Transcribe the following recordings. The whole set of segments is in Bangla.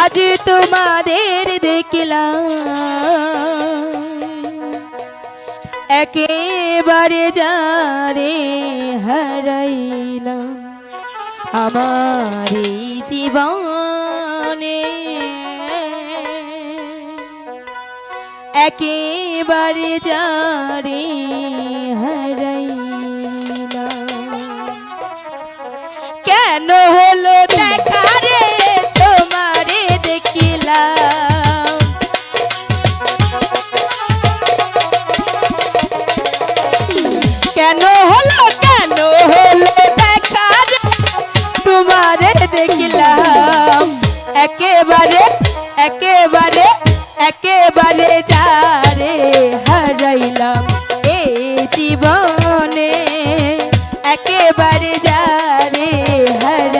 আজ তোমাদের দেখলাম। একেবারে যারে হারাইলাম। আমার এই জীবনে। একেবারে যারে হারাইলাম। কেন তোমারে দেখিলাম একেবারে একেবারে একেবারে যারে হারাইলাম এ জীবনে একেবারে যারে হারাইলাম।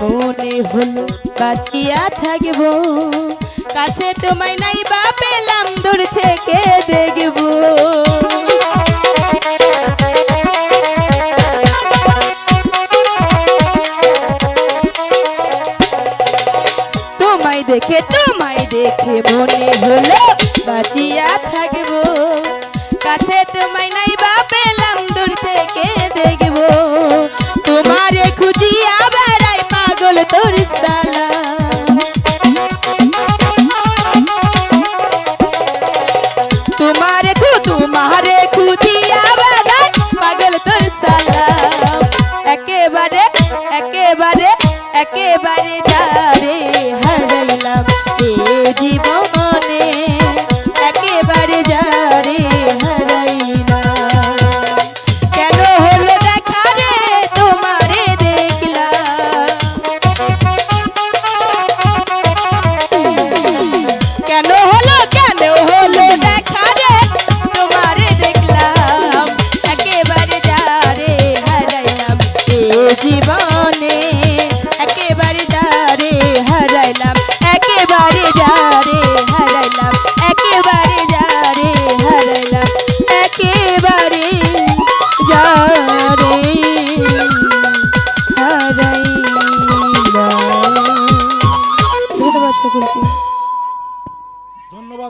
মনে হলো, বাঁচিয়া থাকব। কাছে তোমায় নাই বা পেলাম, দূর থেকে দেখব। তোমায় দেখে তোমায় দেখে মনে হলো, বাঁচিয়া থাকব। কাছে তোমায় তোর সালা